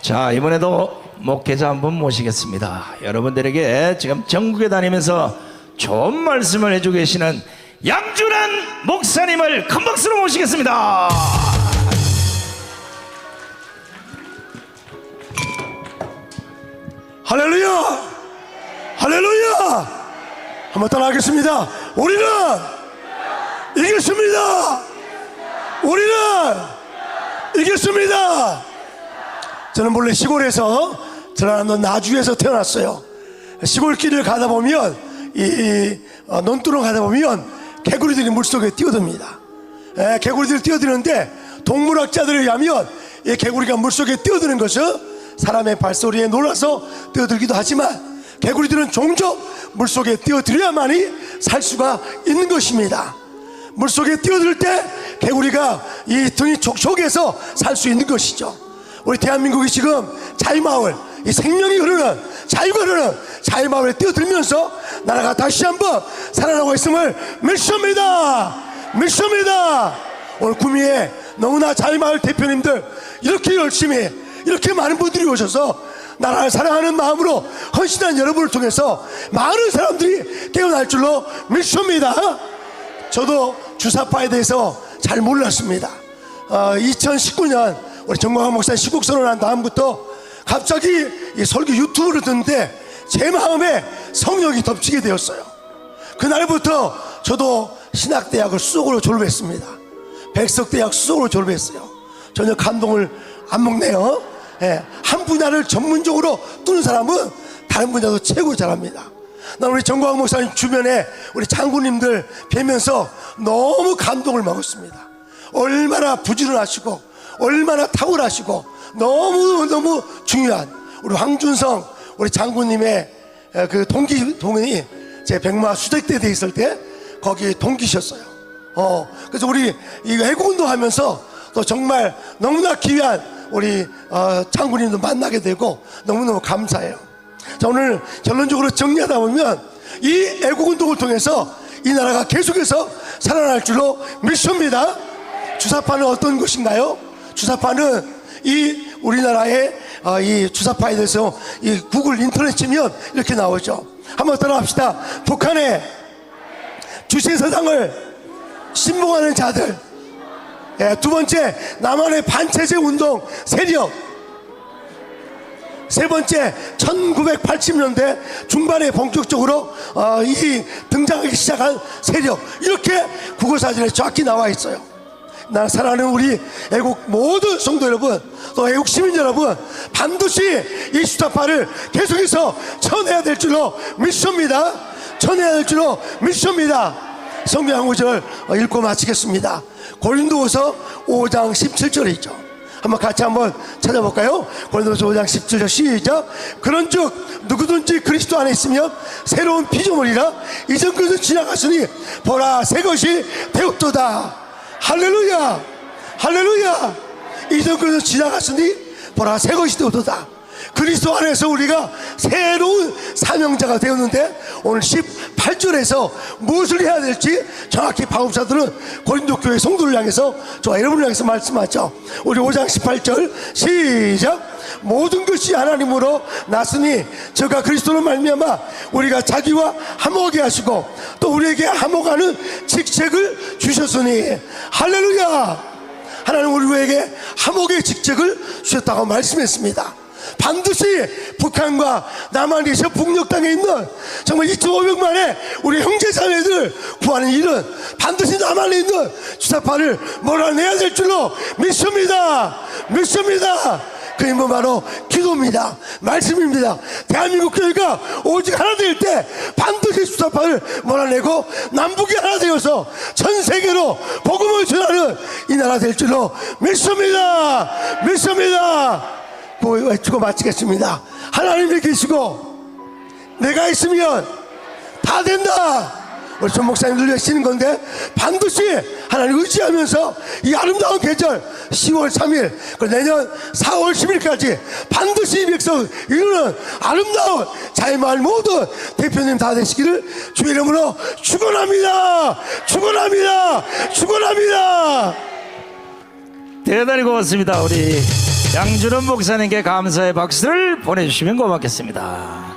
자 이번에도 목회자 한 분 모시겠습니다. 여러분들에게 지금 전국에 다니면서 좋은 말씀을 해주고 계시는 양준환 목사님을 큰 박수로 모시겠습니다. 할렐루야! 할렐루야! 한번 따라하겠습니다. 우리는 이겼습니다. 우리는 이겼습니다. 저는 원래 시골에서 전라남도 나주에서 태어났어요. 시골길을 가다 보면 이, 이 어, 논두렁 가다 보면 개구리들이 물속에 뛰어듭니다. 예, 개구리들이 뛰어드는데 동물학자들에 의하면 이 개구리가 물속에 뛰어드는 것은 사람의 발소리에 놀라서 뛰어들기도 하지만 개구리들은 종종 물속에 뛰어들어야만이 살 수가 있는 것입니다. 물속에 뛰어들 때 개구리가 이 등이 촉촉해서 살 수 있는 것이죠. 우리 대한민국이 지금 자유마을, 이 생명이 흐르는 자유가 흐르는 자유마을에 뛰어들면서 나라가 다시 한번 살아나고 있음을 믿습니다. 믿습니다. 오늘 구미에 너무나 자유마을 대표님들 이렇게 열심히 이렇게 많은 분들이 오셔서 나라를 사랑하는 마음으로 헌신한 여러분을 통해서 많은 사람들이 깨어날 줄로 믿습니다. 저도 주사파에 대해서 잘 몰랐습니다. 어, 2019년 우리 정광환 목사 시국 선언한 다음부터 갑자기 이 설교 유튜브를 듣는데 제 마음에 성령이 덮치게 되었어요. 그날부터 저도 신학대학을 수석으로 졸업했습니다. 백석대학 수석으로 졸업했어요. 전혀 감동을 안 먹네요. 예, 한 분야를 전문적으로 뚫는 사람은 다른 분야도 최고 잘합니다. 난 우리 정광 목사님 주변에 우리 장군님들 뵈면서 너무 감동을 먹었습니다. 얼마나 부지런하시고 얼마나 탁월하시고 너무 너무 중요한 우리 황준성 우리 장군님의 에, 그 동기 동이 제 백마 수색대 돼 있을 때 거기 동기셨어요. 어 그래서 우리 이 애국운동 하면서 또 정말 너무나 귀한 우리 어, 장군님도 만나게 되고 너무너무 감사해요. 자 오늘 결론적으로 정리하다 보면 이 애국운동을 통해서 이 나라가 계속해서 살아날 줄로 믿습니다. 주사파는 어떤 것인가요? 주사파는 이 우리나라의 어, 이 주사파에 대해서 이 구글 인터넷 치면 이렇게 나오죠. 한번 따라합시다. 북한의 주신사상을 신봉하는 자들. 예, 두 번째 남한의 반체제 운동 세력. 세 번째 1980년대 중반에 본격적으로 어, 이 등장하기 시작한 세력 이렇게 국어사전에 정확히 나와 있어요. 나는 사랑하는 우리 애국 모든 성도 여러분 또 애국 시민 여러분 반드시 이 수타파를 계속해서 쳐내야 될 줄로 믿습니다. 쳐내야 될 줄로 믿습니다. 성경 한 구절 어, 읽고 마치겠습니다. 고린도후서 5장 17절에 있죠. 한번 같이 한번 찾아볼까요? 고린도서 5장 17절 시작. 그런즉 누구든지 그리스도 안에 있으면 새로운 피조물이라 이전 것은 지나갔으니 보라 새 것이 되었도다. 할렐루야, 할렐루야. 이전 것은 지나갔으니 보라 새 것이 되었도다. 그리스도 안에서 우리가 새로운 사명자가 되었는데 오늘 18절에서 무엇을 해야 될지 정확히 방법사들은 고린도 교회 성도를 향해서 저 여러분을 향해서 말씀하죠. 우리 5장 18절 시작. 모든 것이 하나님으로 났으니 저가 그리스도로 말미암아 우리가 자기와 화목하게 하시고 또 우리에게 화목하는 직책을 주셨으니 할렐루야. 하나님 우리에게 화목의 직책을 주셨다고 말씀했습니다. 반드시 북한과 남한이 저 북녘 땅에 있는 정말 2,500만의 우리 형제 자매들 구하는 일은 반드시 남한에 있는 주사파를 몰아내야 될 줄로 믿습니다. 믿습니다. 그 힘은 바로 기도입니다. 말씀입니다. 대한민국 교회가 오직 하나 될 때 반드시 수사파를 몰아내고 남북이 하나 되어서 전 세계로 복음을 전하는 이 나라 될 줄로 믿습니다. 믿습니다. 뭐 외치고 마치겠습니다. 하나님이 계시고 내가 있으면 다 된다. 우리 전 목사님들 외치는 건데 반드시 하나님 의지하면서 이 아름다운 계절 10월 3일 그리고 내년 4월 10일까지 반드시 이 백성 이루는 아름다운 자유마을 모든 대표님 다 되시기를 주의 이름으로 축원합니다. 축원합니다. 축원합니다. 대단히 고맙습니다. 우리 양준원 목사님께 감사의 박수를 보내주시면 고맙겠습니다.